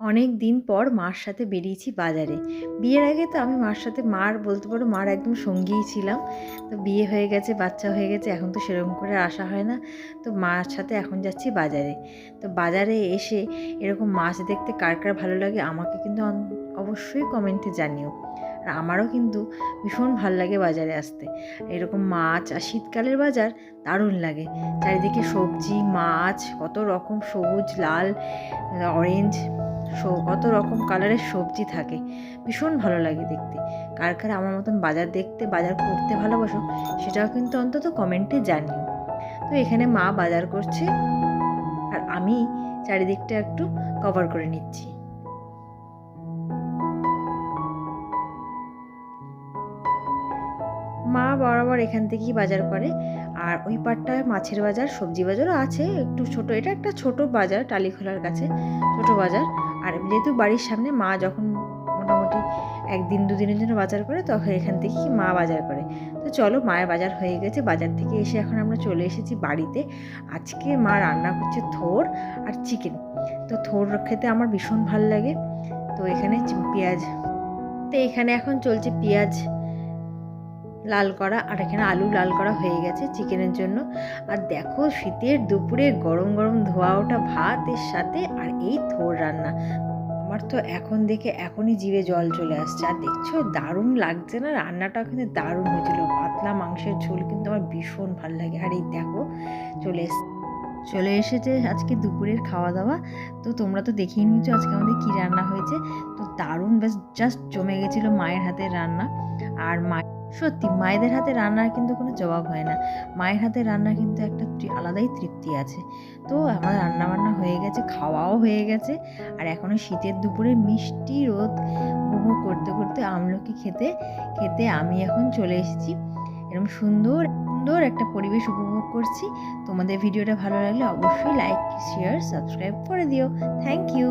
অনেক দিন পর মার সাথে বেরিয়েছি বাজারে। বিয়ের আগে তো আমি মার সাথে মার বলতে পারো মার একদম সঙ্গীই ছিলাম। তো বিয়ে হয়ে গেছে, বাচ্চা হয়ে গেছে, এখন তো সেরকম করে আসা হয় না। তো মার সাথে এখন যাচ্ছি বাজারে। তো বাজারে এসে এরকম মাছ দেখতে কার কার ভালো লাগে আমাকে কিন্তু অবশ্যই কমেন্টে জানিও। আর আমারও কিন্তু ভীষণ ভালো লাগে বাজারে আসতে। এরকম মাছ আর শীতকালের বাজার দারুণ লাগে। চারিদিকে সবজি, মাছ, কত রকম সবুজ, লাল, অরেঞ্জ। কত রকম কালারের সবজি থাকে। ভীষণ ভালো লাগে দেখতে। কার কার আমার মতন বাজার দেখতে, বাজার করতে ভালোবাসো, সেটাও কিন্তু অন্তত কমেন্টে জানিও। তো এখানে মা বাজার করছে, আর আমি চারিদিকটা একটু কভার করে নিচ্ছি। মা বরাবর এখান থেকেই বাজার করে। আর ওই পাটটায় মাছের বাজার, সবজি বাজারও আছে। একটু ছোট, এটা একটা ছোট বাজার টালিখোলার কাছে, ছোট বাজার। আর যেহেতু বাড়ির সামনে, মা যখন মোটামুটি একদিন, দুদিনের জন্য বাজার করে, তখন এখান থেকেই মা বাজার করে। তো চলো, মায়ের বাজার হয়ে গেছে। বাজার থেকে এসে এখন আমরা চলে এসেছি বাড়িতে। আজকে মা রান্না করছে থোর আর চিকেন। তো থোর খেতে আমার ভীষণ ভালো লাগে। তো এখানে পেঁয়াজ। তো এখানে এখন চলছে পেঁয়াজ লাল করা, আর এখানে আলু লাল করা হয়ে গেছে চিকেনের জন্য। আর দেখো শীতের দুপুরে গরম গরম ধোয়া ওঠা ভাতের সাথে, আর এই থোর রান্না। আমার তো এখন দেখে এখনই জিভে জল চলে আসছে। আর দেখছ, দারুণ লাগছে না? রান্নাটা কিন্তু দারুণ হয়েছিল। পাতলা মাংসের ঝোল কিন্তু আমার ভীষণ ভালো লাগে। আর এই দেখো, চলে এস চলে এসেছে আজকে দুপুরের খাওয়া দাওয়া তো তোমরা তো দেখেই নিয়েছো আজকে আমাদের কী রান্না হয়েছে। তো দারুণ বেশ জাস্ট জমে গেছিল মায়ের হাতের রান্না। আর মা, সত্যি মায়েদের হাতে রান্নার কিন্তু কোনো জবাব হয় না। মায়ের হাতে রান্না কিন্তু একটা আলাদাই তৃপ্তি আছে। তো আমার রান্না বান্না হয়ে গেছে, খাওয়াও হয়ে গেছে। আর এখনও শীতের দুপুরে মিষ্টি রোদ উপভোগ করতে করতে আমলকি খেতে খেতে আমি এখন চলে এসেছি। এরকম সুন্দর সুন্দর একটা পরিবেশ উপভোগ করছি। তোমাদের ভিডিওটা ভালো লাগলে অবশ্যই লাইক শেয়ার সাবস্ক্রাইব করে দিও। Thank you